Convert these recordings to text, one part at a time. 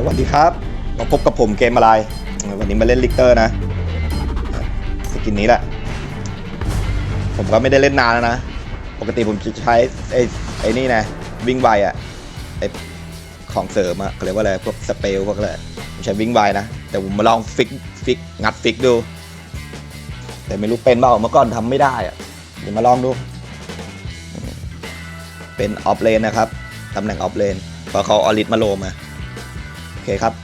สวัสดีครับ มาพบกับผมเกมอะไร วันนี้มาเล่นลิกเตอร์นะ สกินนี้แหละ ผมก็ไม่ได้เล่นนานแล้วนะ ปกติผมจะใช้ไอ้ไอ้นี่นะ วิ่งไวอะไอ้ของเสริมอะเขาเรียกว่าอะไร พวกสเปลพวกอะไร ผมใช้วิ่งไวนะ แต่ผมมาลองฟิกฟิกงัดฟิกดู แต่ไม่รู้เป็นเปล่าเมื่อก่อนทำไม่ได้อะเดี๋ยวมาลองดู เป็นออฟเลนนะครับ ตำแหน่งออฟเลนพราะเขาออริสมาโลมา เคครับ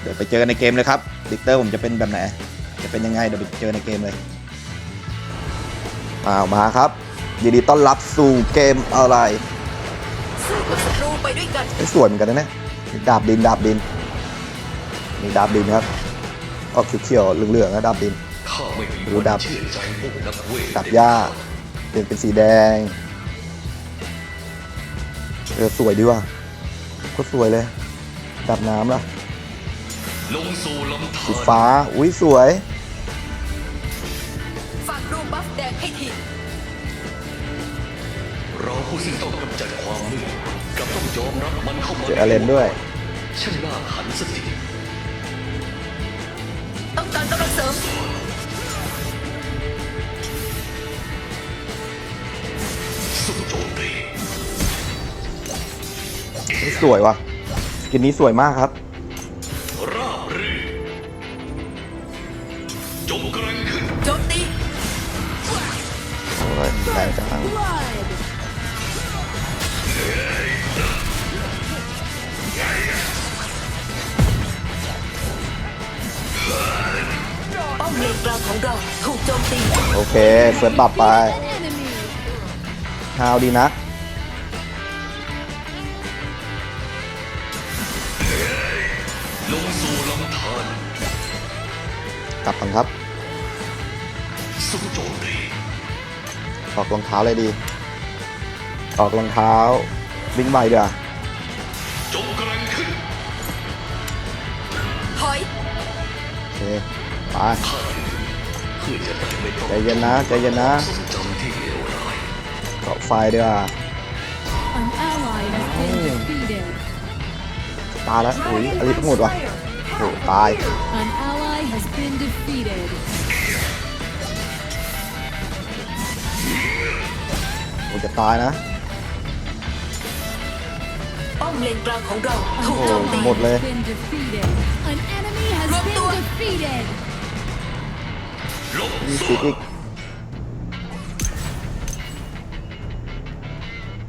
เดี๋ยวไปเจอกันในเกมเลยครับดิกเตอร์ผมจะเป็นแบบไหน จะเป็นยังไงเดี๋ยวไปเจอในเกมเลยอ้าวมาครับ ยินดีต้อนรับสู่เกมอะไรสู้กับศัตรูไปด้วยกันเอ้ยสวยเหมือนกันนะเนี่ยดาบดินดาบดินมีดาบดินครับออกเขียวๆเหลืองๆนะดาบดินข้าไม่มีรู้วันดับเชื่อใจพวกนักเวทดาบหญ้าเปลี่ยนเป็นสีแดงเออสวยดีว่ะก็สวยเลย ดาบน้ำล่ะลงสู่ลำธาสีรฟ้า อุ้ยสวย ฝากรูปบัฟแดงให้ทีเราผู้ซึ่งต้องกำจัดความมืดกลับต้องยอมรับมันเข้ามาเจออาเลนด้วยช่างน่าขันสติต้องการกำลังเสริมสู้โจมตีสวยว่ะส กินนี้สวยมากครับ ราบรื่นจงกระงขึ้นโจมตีโอ้ยแรงจังป้อมเลนกลางของเราถูกโจมตีโอเคเฟิร์สบับไปฮาวดีนะ กลับกันครับสู้โจมตีออกรองเท้าเลยดี ออกรองเท้าวิ่งใหม่ดีกว่าจงกระงขึ้นถอยโอเคไปข้าเพื่อจะได้ไม่ต้องใจเย็นนะใจเย็นนะทรงจำที่เลวร้ายเกาะไฟดีกว่า An ally has been defeated. ตายแล้วอุ้ยอลิสหมดว่ะโอ้ตาย An ally has been defeated. โอ้จะตายนะป้อมเลนกลางของเรา An ถูกโจมตี ally หมดเลย has been defeated. An enemy has Run been to it. defeated. ลบมีสิทธิ์อีก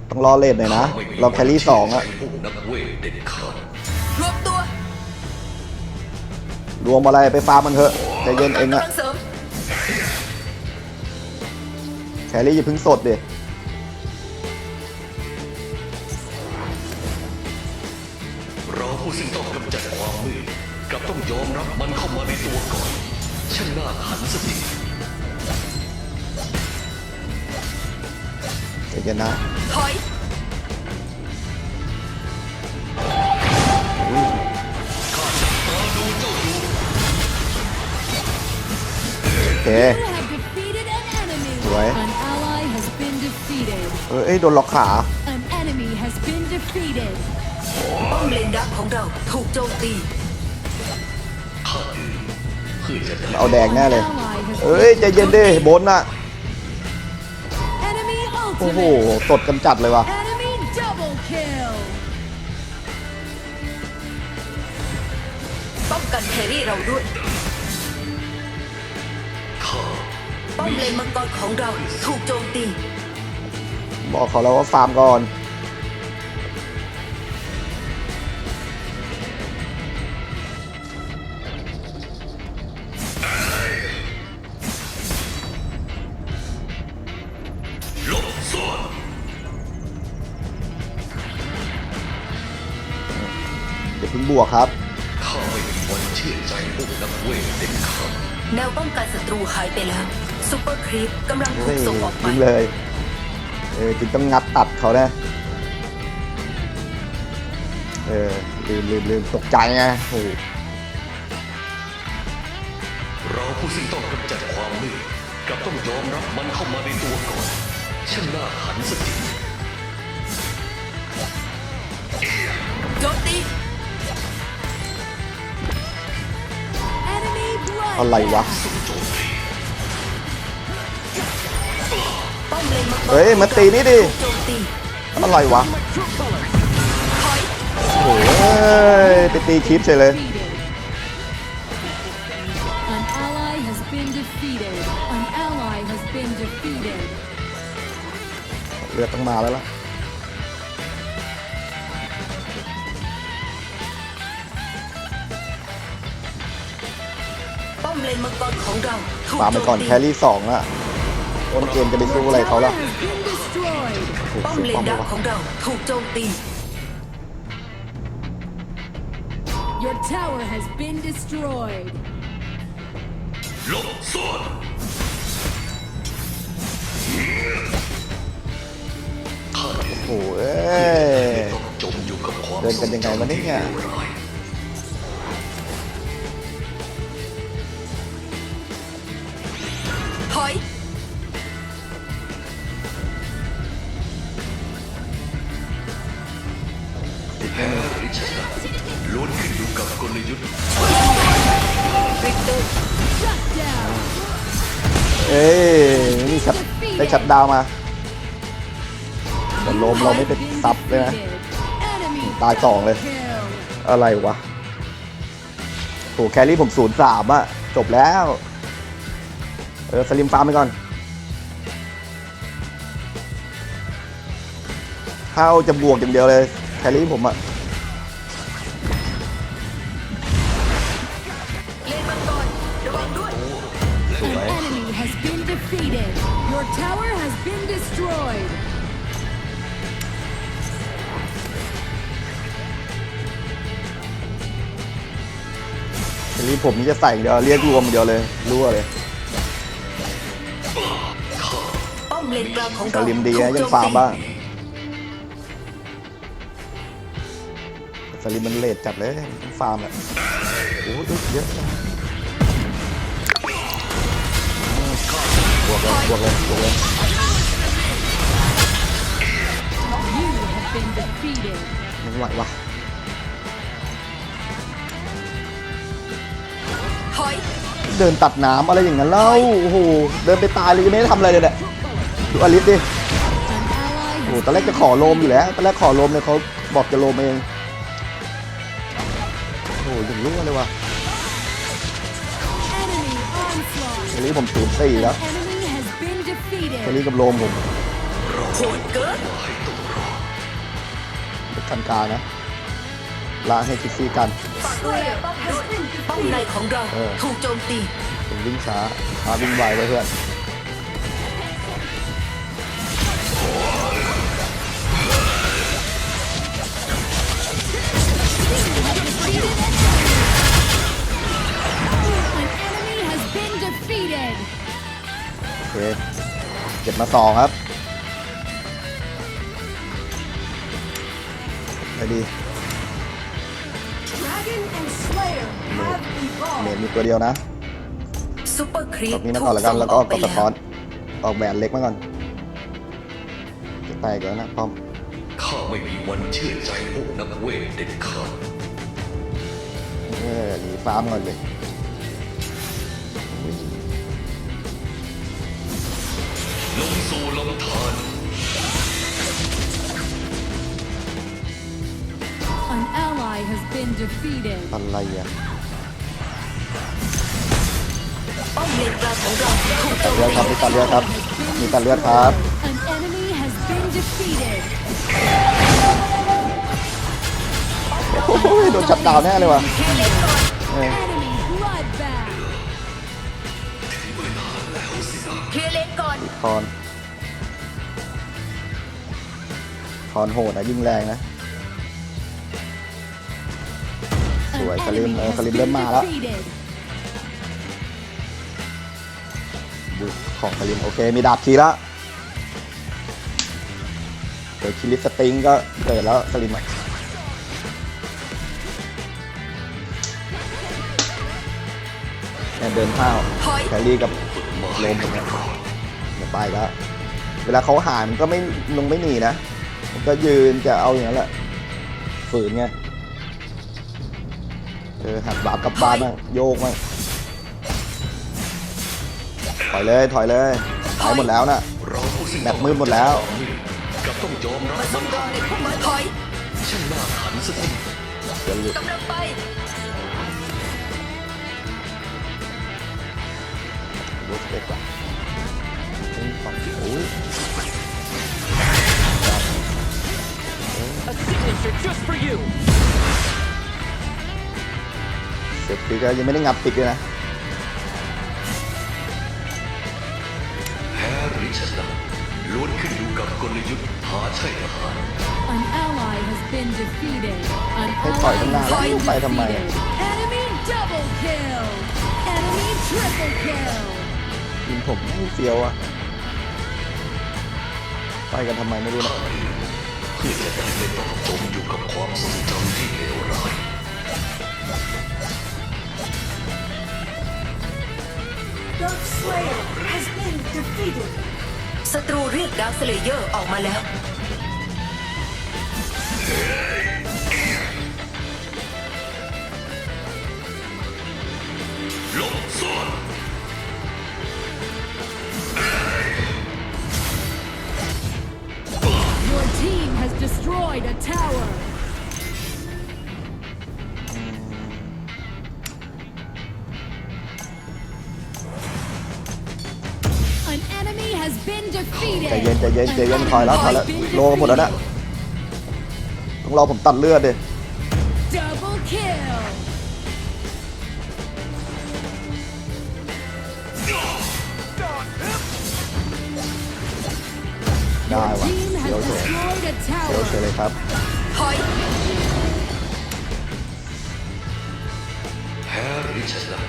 ต้องรอเลดหน่อยนะ เราแครี่สองอะพวกนักเวทเด็ดขาด รวมอะไรไปฟาร์มมันเถอะใจเย็นเองกำอะลังเสริมแครี่อย่าเพิ่งสดดิเราผู้ซึ่งต้องกำจัดความมืดกลับต้องยอมรับมันเข้ามาในตัวก่อนช่างน่าขันสติใจเย็นนะถอย An ally has been defeated. เออเอ้ยโดนล็อกขา An enemy has been defeated. ป้อมเลนดักของเราถูกโจมตีข้าดื่มเพื่อจะได้เอาแดงแน่เลย An ally has เอ้ยใจเย็นดิบนน่ะ Enemy โอ้โห ultimate. สดกันจัดเลยว่ะ Enemy double kill. ป้องกันแครี่เราด้วย ป้อมเลนมังกรของเราถูกโจมตี บอกเขาแล้วว่าฟาร์มก่อน ลบส่วนเดี๋ยวเพิ่งบวกครับ ข้าไม่มีวันเชื่อใจพวกนักเวทเด็ดขาดแนวป้องกันศัตรูหายไปแล้ว ซูเปอร์ครีปกำลังถูกส่งออกไปยิงเลย เออจึงต้องงัดตัดเขานะเออลืมลืมลืมตกใจไงโอ้เราผู้ซึ่งต้องกำจัดความมืดกลับต้องยอมรับมันเข้ามาในตัวก่อนช่างน่าหันสักทีโจตีอะไรวะ เลนมังกรเฮ้ยมาตีนี่ดิโจมตีอะไรวะโอ้ยไปตีคลิปเฉยเลย Defeated. An ally has been defeated. An ally has been defeated. เลือดต้องมาแล้วล่ะป้อมเลนมังกรของเราถูกตามไปก่อนโจตีแครี่สองละ ต้นเกมจะไปสู้อะไรเขาล่ะ Tower has been destroyed. โอ้โหป้อมเสียเลป้อนมเลดัยกวะของเราถูกโจมตี Your tower has been destroyed. หลบซ่อนข้าโอ้เอ้ยต้องจมอยู่กับความเดินกันยังไงวะเนี่ยทรมานถอย อ้ยนี่ชัดได้ชัดดาวมาแต่ลมเราไม่เป็นซับเลยนะ ตายสองเลย อะไรวะโหแครี่ผมศูนย์สามอะจบแล้ว เออ สลิมฟาร์มไปก่อนถ้าเอาจะบวกอย่างเดียวเลย แครี่ผมอะ เลนมังกรระวังด้วย An enemy has been defeated. Your tower has been destroyed. แครี่ผมนี่จะใส่อย่างเดียวเรียกรวมอย่างเดียวเลยรั่วเลยป้อมเลนกลางของสเราลิมดีถูนะกยัโจงมฟาร์มตีบ้างสลิมมันเลทจัดเลยต้องฟาร์มอะโอ้โหเยอะนะ วกเลยบวกเลยบวกเลยไม่ไหววะเดินตัดน้ำอะไรอย่างนั้นเล่าโอ้โหเดินไปตายเลยยังไม่ได้ทำอะไรเลยเนี่ยดูอลิสดิโอ้โหตอนแรกจะขอโลมอยู่แล้วตอนแรกขอโลมเลยเขาบอกจะโลมเองโอ้โหอย่างรู้เลยว่ะ enemy onslaught. แครี่ผมศูนย์สี่แล้ว แค defeated. รี่กับโลมผมโหดเกินกันกลารนะล้างให้คิดซี่กันฝากด้วยป้อมในของเราเออถูกโจมตีผมวิ่งช้าพาวิ่งไวไว้เพื่อน An enemy has been defeated. โอเค เก็บมาสองครับไปดี Dragon and Slayer have เมดมีตัวเดียวนะซูเปอร์ครีตปบนี้มาก่อนแล้วกันแล้วก็ถูกดสะส่งท้อนไปออกแบนเล็กมาก่อนจะแตกแล้วนะพร้อมข้าไม่มีวันเชื่อใจพวกนักเวทเด็ดขาดเออหนีฟาร์มก่อนเลย ลงสู่ลำธาร An ally has been defeated. อะไรอะป้อมเลนกลางของเราถูกโจตัดมเลือดตีครับมีตัดเลือดครับ มีตัดเลือดครับ An enemy has been defeated. โอ้โหโดนชัดดาวน์แน่เลยว่ะเคลียร์เลนก่อนเอ อนคอนคอนโหดนะยิงแรงนะ An Rồi, Salim, enemy ờ, has Salim been lên mà đó. defeated. ดูของสลิมโอเค มีดาบทีแล้วเดี๋ยวคิริสติงก็เกิดแล้วสลิมอะเนี่ยเดินข้าวถอยแครี่กับโลมผมเนี่ยเดี๋ยว ไปแล้วเวลาเขาหายมันก็ไม่ลงไม่หนีนะมันก็ยืนจะเอาอย่างนั้นแหละฝืนไงเออหัดบาปกลับบ้านบ้างโยกบ้างถอยเลยถอยเลยถอยหมดแล้วน่ะเราผู้ซึ่งแมปมืดหมดแล้วกลับต้องยอมรับมามัสู้นรอในพวกมันถอยช่างน่าขันซะที่เดี๋ยวกำลังไป A signature just for you. เสร็จปีก็ยังไม่ได้งับปิดเลยนะ แพ้หรือชนะล้วนขึ้นอยู่กับกลยุทธ์หาใช่ทหาร An ally has been defeated. An ให้ถอย ally ตั้งนาน has แล้ว been ไปทำไม defeated. Enemy double kill. Enemy triple kill. ยิงผมไม่เฟี้ยวอะ ไปกันทำไมไม่รู้นะเพื่ไม่ต้องจมอยู่กับความทรงจำที่เลวร้ายศัตรูเรียกดาวสเลเยอร์ออกมาแล้ว destroyed a tower. An enemy has been ใจเย็น defeated. ใจเย็นใจเย็น An ถอยแล้ว ally ถอยแล้ว has been โลกันหมดแล้วนะ defeated. ต้องรอผมตัดเลือดดิ Double kill. ได้ Your ว่ะ team เดี๋ ยว has เฉย destroyed a เดี๋ยวเฉย tower. เลยครับถอยแพ้หรือชนะ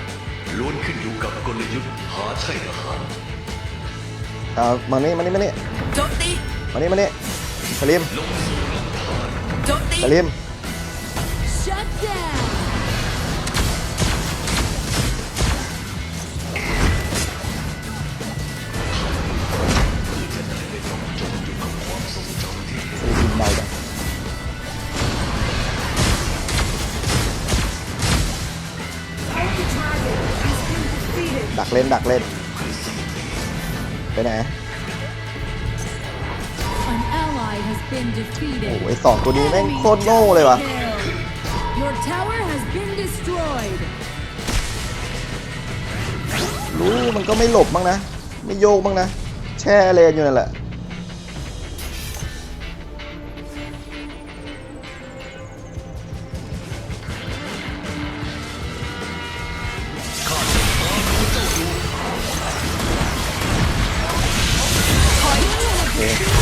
ล้วนขึ้นอยู่กับกลยุทธ์หาใช่ทหารเอามานี่มานี่มานี่โจมตีมานี่มานี่สลิมโจมตีสลิม Shut down. เล่นดักเล่น ไปไหน An ally has been โอ้ defeated. โหไอ้สองตัวนี้แม่งโคตรโง่เลยว่ะ Kill. Your tower has been destroyed. รู้มันก็ไม่หลบบ้างนะ ไม่โยกบ้างนะ แช่เลนอยู่นั่นแหละ An ally has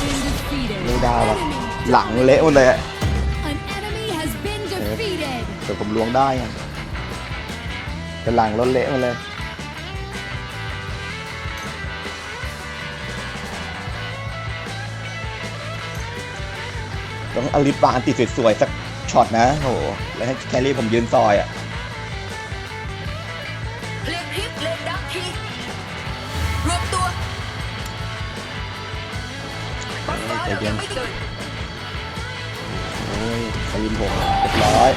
been defeated. ไม่ได้ว่ะหลังเละหมดเลยอะแต่ผมล้วงได้ไงแต่หลังรถเละหมดเลยต้องเอาลิปบาอันติสวยๆสักช็อตนะโอ้โหแล้วให้แคลรี่ผมยืนซอยอะ บัฟฟ้าเรายังไม่เกิดโอ้ยสลิมผมเรียบร้อย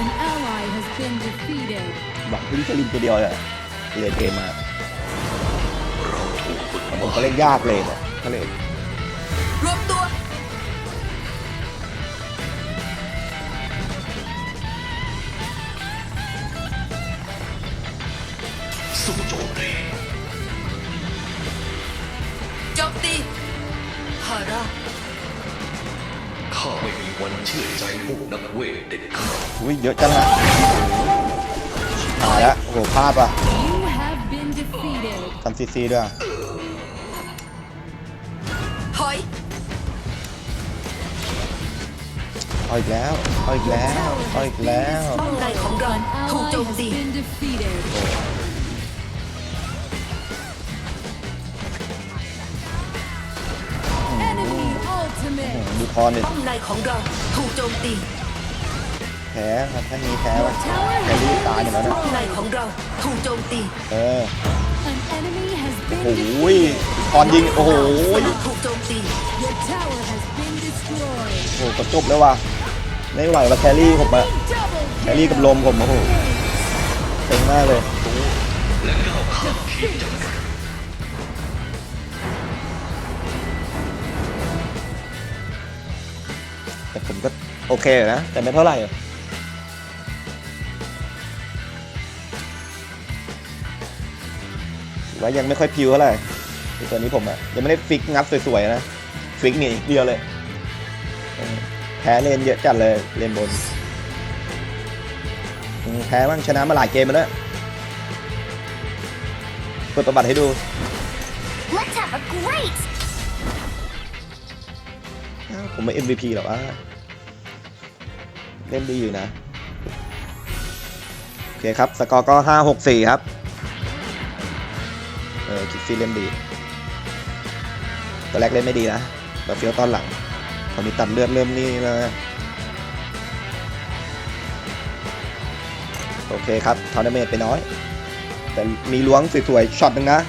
An ally has been defeated. หวังพึ่งสลิมตัวเดียวเลยอะเล่นเกมมาผมก็เล่นยากเลยเนี่ยก็เลยาร่าข้าไม่มีวันเชื่อใจพวกนักเวทเด็ดขาดอุ้ยเยอะจังอะตายแล้วโอ้โหพลาดว่ะ You have been defeated. ทำซีซีด้วยถอย เอาอีกแล้วเอาอีกแล้วเอาอีกแล้ว ป้อมในของเรา An ถูก ally โจม has ตี been defeated. ดูคอนเนี่ยป้อมในของเราถูกโจมตีแพ้ครับถ้ามีแพ้ Your ว่ะ tower แคลรี่ has ตายหมดแล้ว been นะป้อมในของเราถูกโจมตีเออ An enemy has โอ้ been โห defeated. คอนยิง โอ้โหถูกโจมตี Your tower has been destroyed. โอ้โหก็จบแล้วว่ะไม่ไหวว่ะแคลรี่ผมอะ Double แคลรี่กับลมผมโอ้โหเต็งมากเลยข แต่ผมก็โอเคอยู่นะ แต่ไม่เท่าไหร่ถือว่ายังไม่ค่อยพิวเท่าไหร่ตัวนี้ผมอะยังไม่ได้ฟิกงัดสวยๆนะ ฟิกนี่อีกเดียวเลย แพ้เลนเยอะจัดเลยเลนบน แพ้บ้างชนะมาหลายเกมมาแล้วเปิดประวัติให้ดู ผมไม่ MVP หรอกว่าเล่นดีอยู่นะ โอเคครับ สกอร์ก็5 6 4ครับ เออคิดซี่เล่นดีตอนแรกเล่นไม่ดีนะแต่เฟี้ยวตอนหลังตอนนี้ตัดเลือดเริ่มนี่แล้วโอเคครับทอร์นาเมนต์ไปน้อย แต่มีล้วงสวยๆช็อตหนึ่งนะ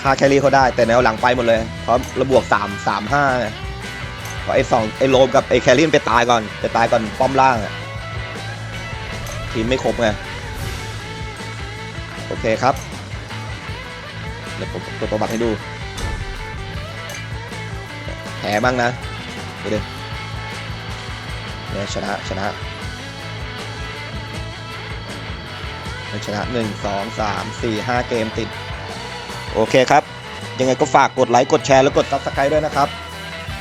คาแครี่เขาได้แต่แนวหลังไปหมดเลย เพราะระบวก 3 3 5 ไงเพราะไอ้สองไอ้โลมกับไอ้แคลรี่มันไปตายก่อนไปตายก่อนป้อมล่างอะทีมไม่ครบไงโอเคครับเดี๋ยวผมกดประวัติให้ดูแพ้บ้างนะเดี๋ยวดิเนี่ยชนะชนะชนะหนึ่งสองสามสี่ห้าเกมติด โอเคครับ ยังไงก็ฝากกดไลค์ กดแชร์ แล้วกดซับสไครต์ด้วยนะครับ